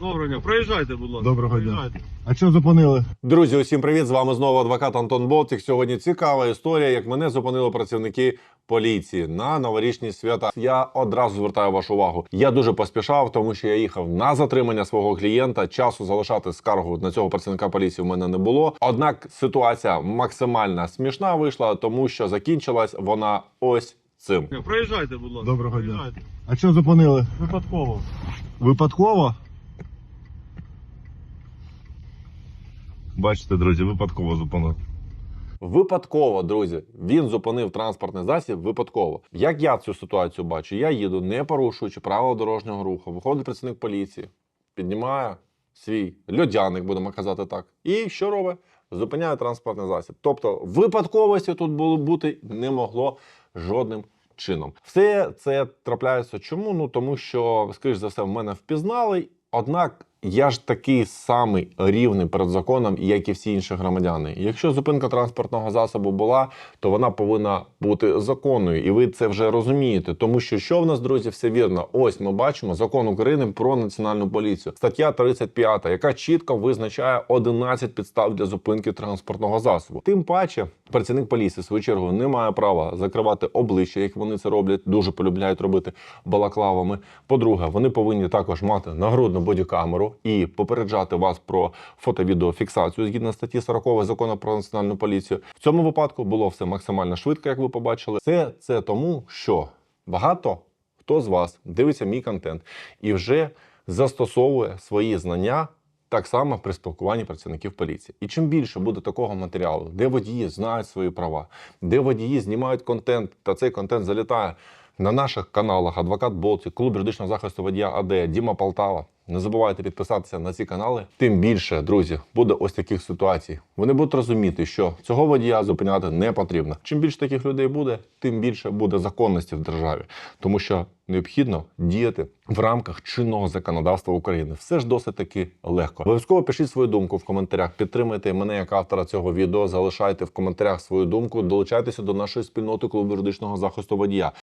Доброго дня, проїжджайте, будь ласка. Доброго дня. проїжджайте. А що зупинили? Друзі, усім привіт! З вами знову адвокат Антон Болтік. Сьогодні цікава історія, як мене зупинили працівники поліції на новорічні свята. Я одразу звертаю вашу увагу. Я дуже поспішав, тому що я їхав на затримання свого клієнта. Часу залишати скаргу на цього працівника поліції в мене не було. Однак ситуація максимально смішна вийшла, тому що закінчилась вона ось цим. Ні, Проїжджайте, будь ласка. Доброго дня. проїжджайте. А що зупинили? Випадково. Випадково? Бачите, друзі, випадково зупинили. Випадково, друзі, він зупинив транспортний засіб випадково. Як я цю ситуацію бачу? Я їду, не порушуючи правила дорожнього руху. Виходить працівник поліції, піднімає свій льодяник, будемо казати так. І що робить? Зупиняє транспортний засіб. Тобто випадковості тут було бути не могло жодним чином. Все це трапляється чому? Ну тому що, скоріш за все, в мене впізнали. Однак я ж такий самий рівний перед законом, як і всі інші громадяни. Якщо зупинка транспортного засобу була, то вона повинна бути законною, і ви це вже розумієте. Тому що що в нас, друзі, все вірно. Ось ми бачимо закон України про національну поліцію, стаття 35, яка чітко визначає 11 підстав для зупинки транспортного засобу. Тим паче, працівник поліції в свою чергу не має права закривати обличчя, як вони це роблять, дуже полюбляють робити балаклавами. По-друге, вони повинні також мати нагрудну бодікамеру і попереджати вас про фото-відеофіксацію згідно статті 40 закону про національну поліцію. В цьому випадку було все максимально швидко, як ви побачили. Це, це тому, що багато хто з вас дивиться мій контент і вже застосовує свої знання. Так само при спілкуванні працівників поліції. І чим більше буде такого матеріалу, де водії знають свої права, де водії знімають контент, та цей контент залітає на наших каналах Адвокат Болті, клуб юридичного захисту водія АД, Діма Полтава. Не забувайте підписатися на ці канали. Тим більше, друзі, буде ось таких ситуацій. Вони будуть розуміти, що цього водія зупиняти не потрібно. Чим більше таких людей буде, тим більше буде законності в державі, тому що необхідно діяти в рамках чинного законодавства України. Все ж досить таки легко. Обов'язково пишіть свою думку в коментарях. Підтримайте мене як автора цього відео. Залишайте в коментарях свою думку. Долучайтеся до нашої спільноти клубу юридичного захисту водія.